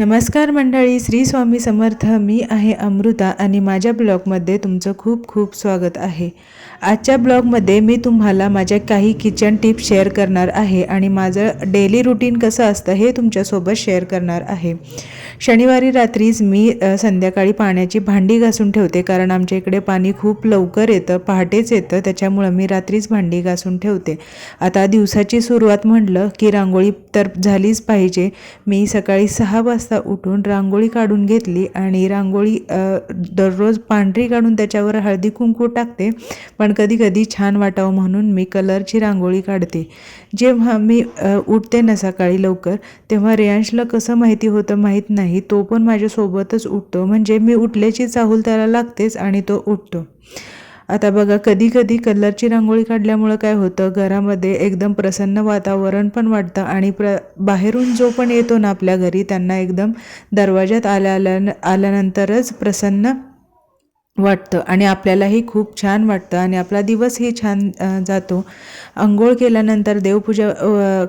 नमस्कार मंडळी श्री स्वामी समर्थ. मी आहे अमृता आणि माझ्या ब्लॉगमध्ये तुमचं खूप खूप स्वागत आहे. आजच्या ब्लॉगमध्ये मी तुम्हाला माझ्या काही किचन टिप्स शेअर करणार आहे आणि माझं डेली रुटीन कसं असतं हे तुमच्यासोबत शेअर करणार आहे. शनिवारी रात्रीच मी संध्याकाळी पाण्याची भांडी घासून ठेवते कारण आमच्या इकडे पाणी खूप लवकर येतं पहाटेच येतं त्याच्यामुळं मी रात्रीच भांडी घासून ठेवते. आता दिवसाची सुरुवात म्हटलं की रांगोळी तर झालीच पाहिजे. मी सकाळी सहा वाजता उठून रांगोळी काढून घेतली आणि रांगोळी दररोज पांढरी काढून त्याच्यावर हळदी कुंकू टाकते. पण कधी कधी छान वाटावं म्हणून मी कलरची रांगोळी काढते. जेव्हा मी उठते ना सकाळी लवकर तेव्हा रेयांशला कसं माहिती होतं माहीत नाही. तो पण माझ्यासोबतच उठतो. म्हणजे मी उठल्याची चाहूल त्याला लागतेच आणि तो उठतो. आता बघा कधी कधी कलरची रांगोळी काढल्यामुळं काय होतं? घरामध्ये एकदम प्रसन्न वातावरण पण वाटतं आणि प्र बाहेरून जो पण येतो ना आपल्या घरी त्यांना एकदम दरवाज्यात आल्या आल्या आल्यानंतरच प्रसन्न वाटतं आणि आपल्यालाही खूप छान वाटतं आणि आपला दिवसही छान जातो. अंघोळ केल्यानंतर देवपूजा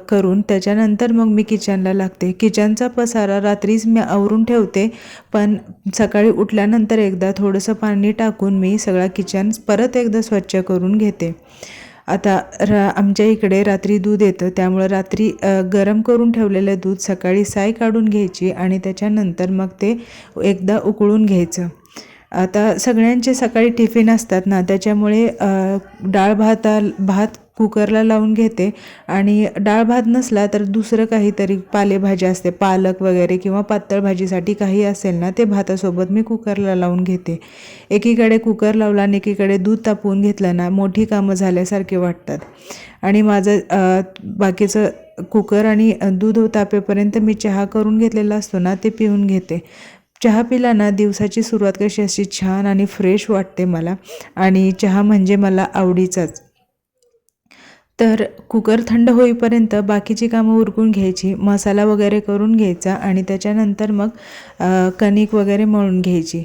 करून त्याच्यानंतर मग मी किचनला लागते. किचनचा पसारा रात्रीच मी आवरून ठेवते पण सकाळी उठल्यानंतर एकदा थोडंसं पाणी टाकून मी सगळा किचन परत एकदा स्वच्छ करून घेते. आता रा आमच्या इकडे रात्री दूध येतं त्यामुळं रात्री गरम करून ठेवलेलं दूध सकाळी साय काढून घ्यायची आणि त्याच्यानंतर मग ते एकदा उकळून घ्यायचं. आता सगळ्यांचे सकाळी टिफिन असतात ना त्याच्यामुळे डाळ भाता भात कुकरला लावून घेते. आणि डाळ भात नसला तर दुसरं काहीतरी पालेभाजी असते पालक वगैरे किंवा पातळ भाजीसाठी काही असेल ना ते भातासोबत मी कुकरला लावून घेते. एकीकडे कुकर लावला आणि एकीकडे दूध तापवून घेतलं ना मोठी कामं झाल्यासारखे वाटतात. आणि माझं बाकीचं कुकर आणि दूध तापेपर्यंत मी चहा करून घेतलेला असतो ना ते पिऊन घेते. चहा पिला ना दिवसाची सुरुवात कशी अशी छान आणि फ्रेश वाटते मला. आणि चहा म्हणजे मला आवडीचाच. तर कुकर थंड होईपर्यंत बाकीची कामं उरकून घ्यायची मसाला वगैरे करून घ्यायचा आणि त्याच्यानंतर मग कणिक वगैरे मळून घ्यायची.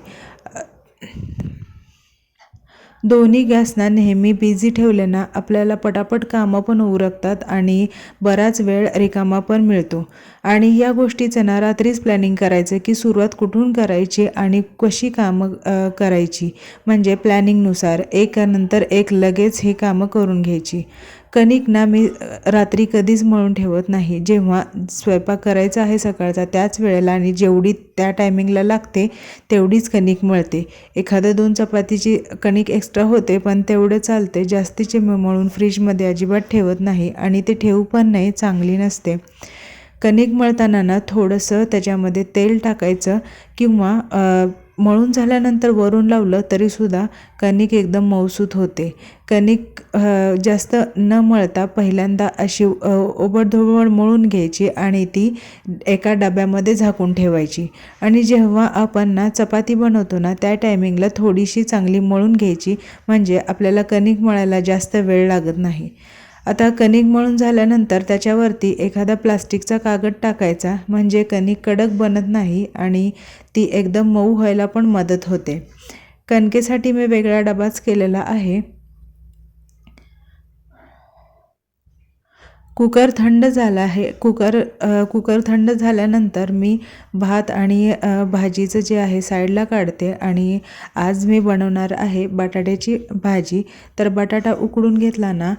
दोन्ही गॅसना नेहमी बिझी ठेवल्यानं आपल्याला पटापट कामं पण उरकतात आणि बराच वेळ रिकामा पण मिळतो. आणि या गोष्टीचं ना रात्रीच प्लॅनिंग करायचं की सुरुवात कुठून करायची आणि कशी कामं करायची. म्हणजे प्लॅनिंगनुसार एकानंतर एक लगेच ही कामं करून घ्यायची. कणिक ना मी रात्री कधीच मळून ठेवत नाही. जेव्हा स्वयंपाक करायचा आहे सकाळचा त्याच वेळेला आणि जेवढी त्या टायमिंगला लागते तेवढीच कणिक मळते. एखादं दोन चपातीची कणिक एक्स्ट्रा होते पण तेवढं चालते. जास्तीचे मी मळून फ्रीजमध्ये अजिबात ठेवत नाही आणि ते ठेवू पण नाही चांगली नसते. कणिक मळताना ना थोडंसं त्याच्यामध्ये तेल टाकायचं किंवा मळून झाल्यानंतर वरून लावलं तरीसुद्धा कणिक एकदम मऊसूत होते. कणिक जास्त न मळता पहिल्यांदा अशी ओबडधोबड मळून घ्यायची आणि ती एका डब्यामध्ये झाकून ठेवायची. आणि जेव्हा आपण ना चपाती बनवतो ना त्या टायमिंगला थोडीशी चांगली मळून घ्यायची. म्हणजे आपल्याला कणिक मळायला जास्त वेळ लागत नाही. आता कणिक मळून झाल्यानंतर त्याच्यावरती एखादा प्लास्टिकचा कागद टाकायचा म्हणजे कणिक कडक बनत नाही आणि ती एकदम मऊ व्हायला पण मदत होते. कणकेसाठी मी वेगळा डबाच केलेला आहे. कुकर थंड झाला आहे. कुकर कुकर थंड झाल्यानंतर मी भात आणि भाजीचं जे आहे साईडला काढते आणि आज मी बनवणार आहे बटाट्याची भाजी. तर बटाटा उकडून घेतला ना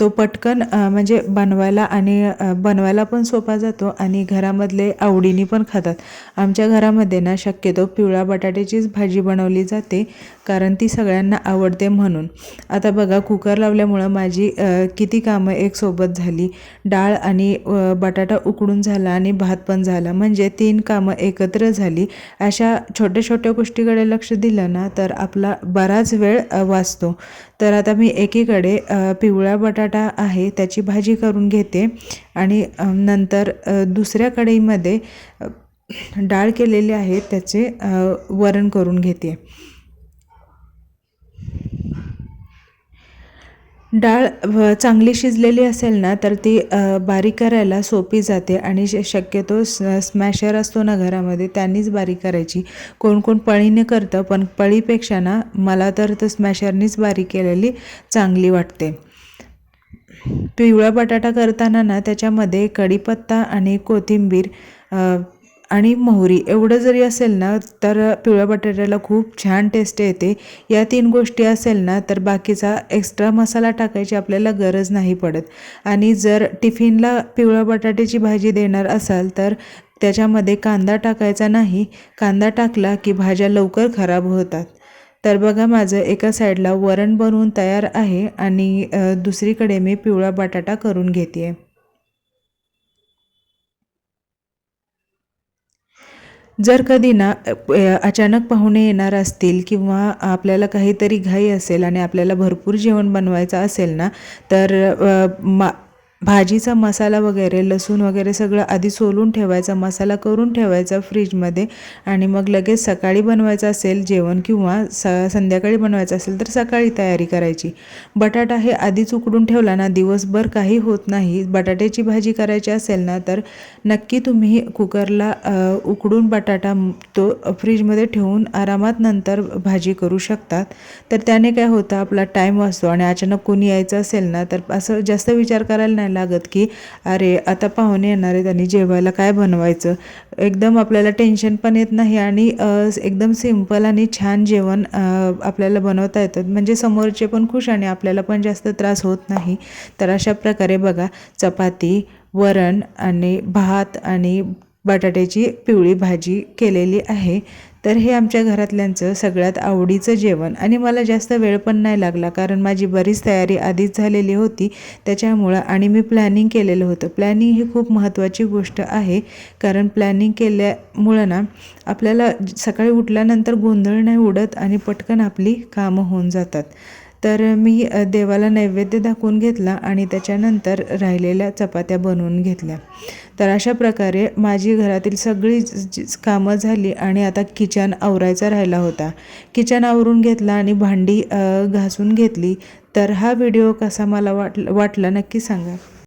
तो पटकन म्हणजे बनवायला आणि बनवायला पण सोपा जातो आणि घरामधले आवडीने पण खातात. आमच्या घरामध्ये ना शक्यतो पिवळ्या बटाट्याचीच भाजी बनवली जाते कारण ती सगळ्यांना आवडते म्हणून. आता बघा कुकर लावल्यामुळं माझी किती कामं एक सोबत झाली. डाळ आणि बटाटा उकडून झाला आणि भात पण झाला. म्हणजे तीन कामं एकत्र झाली. अशा छोट्या छोट्या गोष्टीकडे लक्ष दिलं ना तर आपला बराच वेळ वाचतो. तर आता मी एकीकडे पिवळ्या बटाटा बटाटा आहे त्याची भाजी करून घेते. आणि नंतर दुसऱ्या कढईमध्ये डाळ केलेली आहे त्याचे वरण करून घेते. डाळ व चांगली शिजलेली असेल ना तर ती बारीक करायला सोपी जाते आणि शक्यतो स्मॅशर असतो ना घरामध्ये त्यांनीच बारीक करायची. कोण कोण पळीने करतं पण पळीपेक्षा ना मला तर तर स्मॅशरनीच बारीक केलेली चांगली वाटते. पिवळा बटाटा करताना ना त्याच्यामध्ये कढीपत्ता आणि कोथिंबीर आणि मोहरी एवढं जरी असेल ना तर पिवळ्या बटाट्याला खूप छान टेस्ट येते. या तीन गोष्टी असेल ना तर बाकीचा एक्स्ट्रा मसाला टाकायची आपल्याला गरज नाही पडत. आणि जर टिफिनला पिवळ्या बटाट्याची भाजी देणार असाल तर त्याच्यामध्ये कांदा टाकायचा नाही. कांदा टाकला की भाज्या लवकर खराब होतात. तर बघा माझं एका साईडला वरण बनवून तयार आहे आणि दुसरीकडे मी पिवळा बटाटा करून घेते जर कधी ना अचानक पाहुणे येणार असतील किंवा आपल्याला काहीतरी घाई असेल आणि आपल्याला भरपूर जेवण बनवायचं असेल ना तर मा भाजीचा मसाला वगैरे लसूण वगैरे सगळं आधी सोलून ठेवायचा मसाला करून ठेवायचा फ्रीजमध्ये आणि मग लगेच सकाळी बनवायचं असेल जेवण किंवा स संध्याकाळी बनवायचं असेल तर सकाळी तयारी करायची. बटाटा हे आधीच उकडून ठेवला ना दिवसभर काही होत नाही. बटाट्याची भाजी करायची असेल ना तर नक्की तुम्ही कुकरला उकडून बटाटा तो फ्रीजमध्ये ठेवून आरामात नंतर भाजी करू शकतात. तर त्याने काय होतं आपला टाईम वाचतो आणि अचानक कोणी यायचं असेल ना तर असं जास्त विचार करायला नाही लागत की अरे आता पाहुणे येणार आहेत आणि जेवायला काय बनवायचं? एकदम आपल्याला टेन्शन पण येत नाही आणि एकदम सिंपल आणि छान जेवण आपल्याला बनवता येतं. म्हणजे समोरचे पण खुश आणि आपल्याला पण जास्त त्रास होत नाही. तर अशा प्रकारे बघा चपाती वरण आणि भात आणि बटाट्याची पिवळी भाजी केलेली आहे. तर हे आमच्या घरातल्यांचं सगळ्यात आवडीचं जेवण. आणि मला जास्त वेळ पण नाही लागला कारण माझी बरीच तयारी आधीच झालेली होती त्याच्यामुळं आणि मी प्लॅनिंग केलेलं होतं. प्लॅनिंग ही खूप महत्त्वाची गोष्ट आहे कारण प्लॅनिंग केल्यामुळं ना आपल्याला सकाळी उठल्यानंतर गोंधळ नाही उडत आणि पटकन आपली कामं होऊन जातात. तर मी देवाला नैवेद्य दाखवून घेतला आणि त्याच्यानंतर राहिलेल्या चपात्या बनवून घेतल्या. तर अशा प्रकारे माझी घरातील सगळी कामं झाली आणि आता किचन आवरायचा राहिला होता. किचन आवरून घेतला आणि भांडी घासून घेतली. तर हा व्हिडिओ कसा मला वाट वाटला नक्की सांगा.